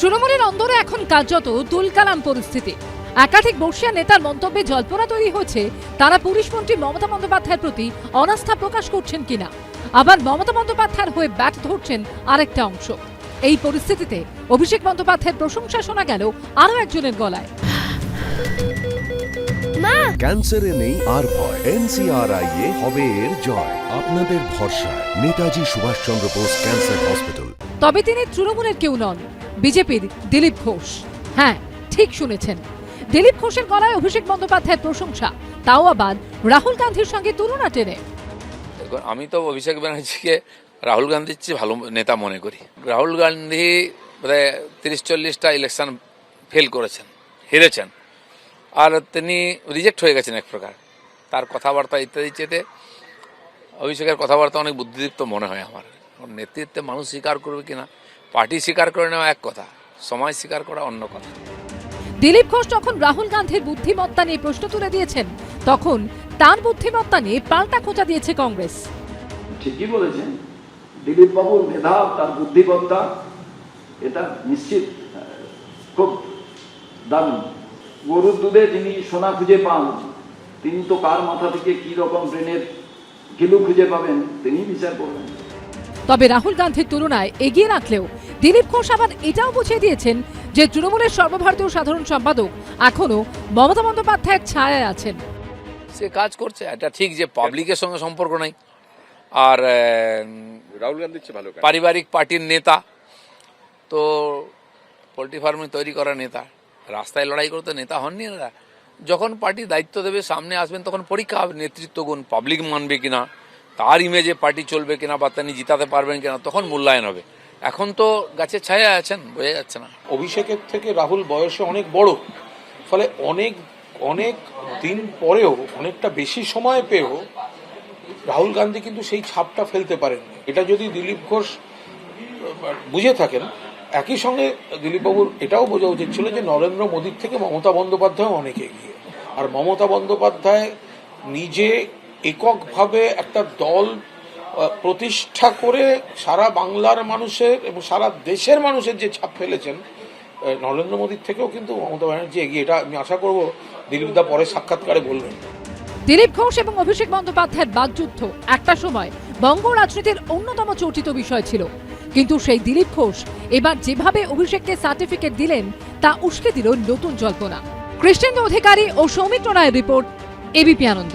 তৃণমূলের অন্দরে এখন কার্যত তুলকালাম পরিস্থিতি। একাধিক বর্ষিয়া নেতার মন্তব্যে জল্পনা তৈরি হচ্ছে তারা পুলিশ মন্ত্রী মমতা বন্দ্যোপাধ্যায়ের প্রতি অনাস্থা প্রকাশ করছেন কিনা। আবার মমতা বন্দ্যোপাধ্যায়ের হয়ে ব্যাট ধরছেন আরেকটা অংশ। এই পরিস্থিতিতে অভিষেক বন্দ্যোপাধ্যায়ের প্রশংসা শোনা গেল আরও একজনের গলায়। ক্যান্সারে নেই আর ভয়। এনসিআরআই এ হবে এর জয়। আপনাদের ভরসা নেতাজি সুভাষচন্দ্র বোস ক্যান্সার হসপিটাল। তবে তিনি তৃণমূলের কেউ নন। বিজেপির দিলীপ ঘোষ। হ্যাঁ ঠিক শুনেছেন। দিলীপ ঘোষের গলায় অভিষেক বন্দ্যোপাধ্যায়ের প্রশংসা, তাও আবার রাহুল গান্ধীর সঙ্গে তুলনা টেনে। আমি তো অভিষেক ব্যানার্জিকে রাহুল গান্ধীর চেয়ে ভালো নেতা মনে করি। রাহুল গান্ধী প্রায় তিরিশ চল্লিশটা ইলেকশন ফেল করেছেন, হেরেছেন। আর তিনি রিজেক্ট হয়ে গেছেন এক প্রকার। তার কথাবার্তা ইত্যাদি চেতে অভিষেকের কথাবার্তা অনেক বুদ্ধিদীপ্ত মনে হয় আমার। নেতৃত্বে মানুষ স্বীকার করবে কিনা পার্টি স্বীকার করে নেওয়া এক কথা সমাজ স্বীকার করা অন্য কথা। দিলীপ ঘোষ যখন রাহুল গান্ধীর বুদ্ধিমত্তা নিয়ে প্রশ্ন তুলে দিয়েছেন তখন তার বুদ্ধিমত্তা নিয়ে পাল্টা খোঁচা দিয়েছে কংগ্রেস। ঠিকই বলেছেন দিলীপ বাবুর মেধা তার বুদ্ধিমত্তা এটা নিশ্চিত খুব দারুণ। গরুর দুধে যিনি সোনা খুঁজে পান তিনি তো কার মাথা থেকে কি রকম ট্রেনের গিলু খুঁজে পাবেন তিনি বিচার করবেন। তবে রাহুল গান্ধীর তুলনায় এগিয়ে রাখলেও দিলীপ ঘোষ আবার এটাও বুঝিয়ে দিয়েছেন যে তৃণমূলের সর্বভারতীয় সাধারণ সম্পাদক এখনও মমতা বন্দ্যোপাধ্যায়ের ছায়ায় আছেন। সে কাজ করছে এটা ঠিক যে পাবলিকের সঙ্গে সম্পর্ক নাই। আর রাহুল গান্ধী ভালো পারিবারিক পার্টির নেতা তো পোলট্রি ফার্মে তৈরি করা নেতা রাস্তায় লড়াই করতে নেতা হননি এরা। যখন পার্টি দায়িত্ব দেবে সামনে আসবেন তখন পরীক্ষা হবে নেতৃত্ব গুণ পাবলিক মানবে কিনা তার ইমেজে পার্টি চলবে কিনা বা তিনি জিতাতে পারবেন কিনা তখন মূল্যায়ন হবে। এখন তো গাছের ছায়া আছেন, বোঝা যাচ্ছে না। অভিষেকের থেকে রাহুল বয়সে অনেক বড়, ফলে অনেক অনেক দিন পরেও, অনেকটা বেশি সময় পেয়েও রাহুল গান্ধী কিন্তু সেই ছাপটা ফেলতে পারেন এটা যদি দিলীপ ঘোষ বুঝে থাকেন, একই সঙ্গে দিলীপবাবুর এটাও বোঝা উচিত ছিল যে নরেন্দ্র মোদীর থেকে মমতা বন্দ্যোপাধ্যায় অনেক এগিয়ে। আর মমতা বন্দ্যোপাধ্যায় নিজে এককভাবে একটা দল প্রতিষ্ঠা করে সারা বাংলার মানুষের এবং সারা দেশের মানুষের যে ছাপ ফেলেছেন নরেন্দ্র মোদীর থেকেও কিন্তু মমতা ব্যানার্জি এগিয়ে। এটা আমি আশা করব দিলীপ দা পরে সাক্ষাৎকারে বলবেন। দিলীপ ঘোষ এবং অভিষেক বন্দ্যোপাধ্যায়ের বাগযুদ্ধ একটা সময় বঙ্গ রাজনীতির অন্যতম চর্চিত বিষয় ছিল। কিন্তু সেই দিলীপ ঘোষ এবার যেভাবে অভিষেককে সার্টিফিকেট দিলেন, তা উস্কে দিল নতুন জল্পনা। কৃষ্ণেন্দু অধিকারী ও সৌমিত্র রায়ের report ABP Ananda.